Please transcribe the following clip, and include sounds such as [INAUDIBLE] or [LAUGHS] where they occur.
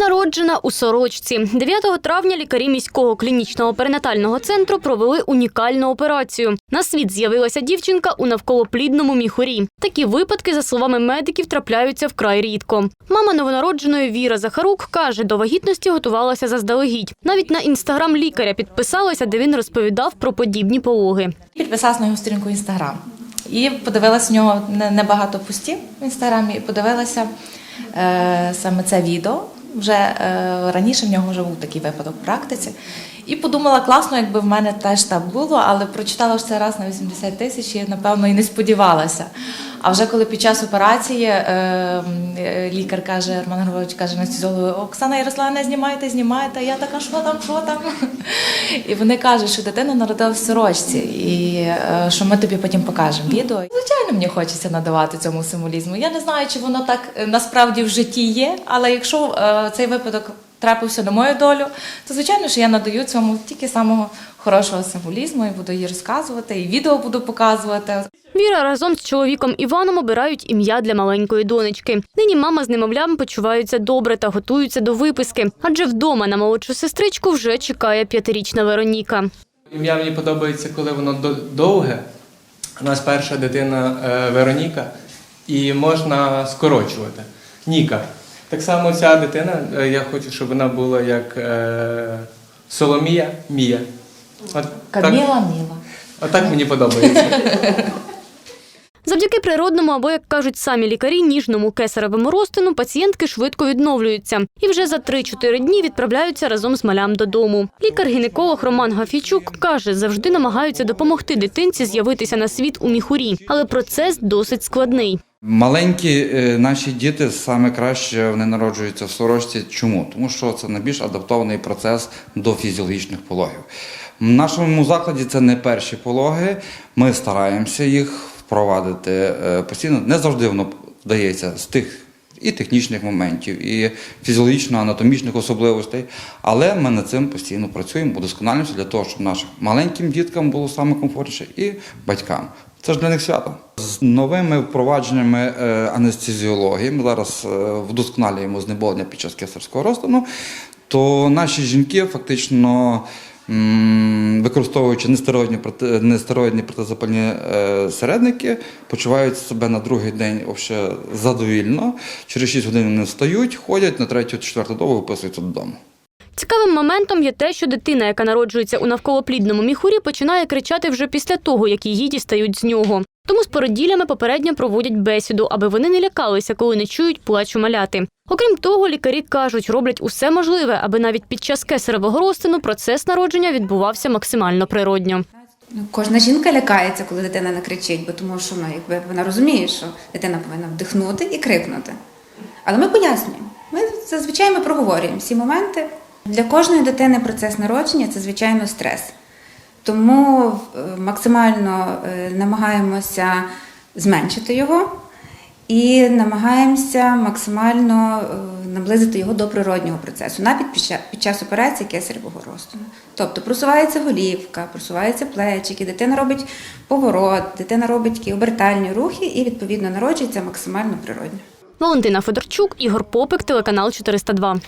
Народжена у сорочці. 9 травня лікарі міського клінічного перинатального центру провели унікальну операцію. На світ з'явилася дівчинка у навколоплідному міхурі. Такі випадки, за словами медиків, трапляються вкрай рідко. Мама новонародженої Віра Захарук каже, до вагітності готувалася заздалегідь. Навіть на інстаграм лікаря підписалася, де він розповідав про подібні пологи. Підписалась на його сторінку інстаграм. І подивилася в нього небагато постів в інстаграмі, і подивилася е, саме це відео. Вже е, раніше в нього вже був такий випадок в практиці. І подумала, класно, якби в мене теж так було, але прочитала ж це раз на 80 тисяч і, напевно, і не сподівалася. А вже коли під час операції е, е, лікар каже, Роман Григорович каже анестезіологу, Оксана Ярославна, знімайте, знімайте. Я така, що там, що там? І вони кажуть, що дитина народила в сорочці, і е, що ми тобі потім покажемо відео. Звичайно, мені хочеться надавати цьому символізму. Я не знаю, чи воно так насправді в житті є, але якщо цей випадок трапився на мою долю, то звичайно, що я надаю цьому тільки самого хорошого символізму і буду її розказувати, і відео буду показувати. Віра разом з чоловіком Іваном обирають ім'я для маленької донечки. Нині мама з немовлям почуваються добре та готуються до виписки, адже вдома на молодшу сестричку вже чекає п'ятирічна Вероніка. Ім'я мені подобається, коли воно довге. У нас перша дитина е, Вероніка, і можна скорочувати. Ніка. Так само ця дитина, е, я хочу, щоб вона була як е, Соломія Мія. От, так, Каміла Міла. отак мені подобається. [LAUGHS] Завдяки природному або, як кажуть самі лікарі, ніжному кесаревому розтину пацієнтки швидко відновлюються і вже за 3-4 дні відправляються разом з малям додому. Лікар-гінеколог Роман Гафійчук каже, завжди намагаються допомогти дитинці з'явитися на світ у міхурі, але процес досить складний. Маленькі е, наші діти саме краще вони народжуються в сорочці. Чому? Тому що це найбільш адаптований процес до фізіологічних пологів. В нашому закладі це не перші пологи. Ми стараємося їх впровадити е, постійно. Не завжди воно вдається з тих і технічних моментів, і фізіологічно-анатомічних особливостей. Але ми над цим постійно працюємо, удосконалюємося для того, щоб нашим маленьким діткам було саме комфортніше і батькам. Це ж для них свято. З новими впровадженнями е, анестезіології ми зараз е, вдосконалюємо знеболення під час кесарського розтину, то наші жінки фактично. Використовуючи нестероїдні, нестероїдні протизапальні е, середники, почувають себе на другий день вообще задовільно. Через 6 годин вони встають, ходять на третю, четверту добу виписуються додому. Цікавим моментом є те, що дитина, яка народжується у навколоплідному міхурі, починає кричати вже після того, як її дістають з нього. Тому з породіллями попередньо проводять бесіду, аби вони не лякалися, коли не чують плачу маляти. Окрім того, лікарі кажуть, роблять усе можливе, аби навіть під час кесаревого розтину процес народження відбувався максимально природньо. Ну, Кожна жінка лякається, коли дитина не кричить, бо тому що ну, якби вона розуміє, що дитина повинна вдихнути і крикнути. Але ми пояснюємо. Ми зазвичай ми проговорюємо всі моменти. Для кожної дитини процес народження це звичайно стрес. Тому е, максимально е, намагаємося зменшити його і намагаємося максимально е, наблизити його до природнього процесу, навіть під час операції кесаревого розтину. Тобто просувається голівка, просуваються плечики, дитина робить поворот, дитина робить такі обертальні рухи і відповідно народжується максимально природньо. Валентина Федорчук, Ігор Попик, телеканал 402.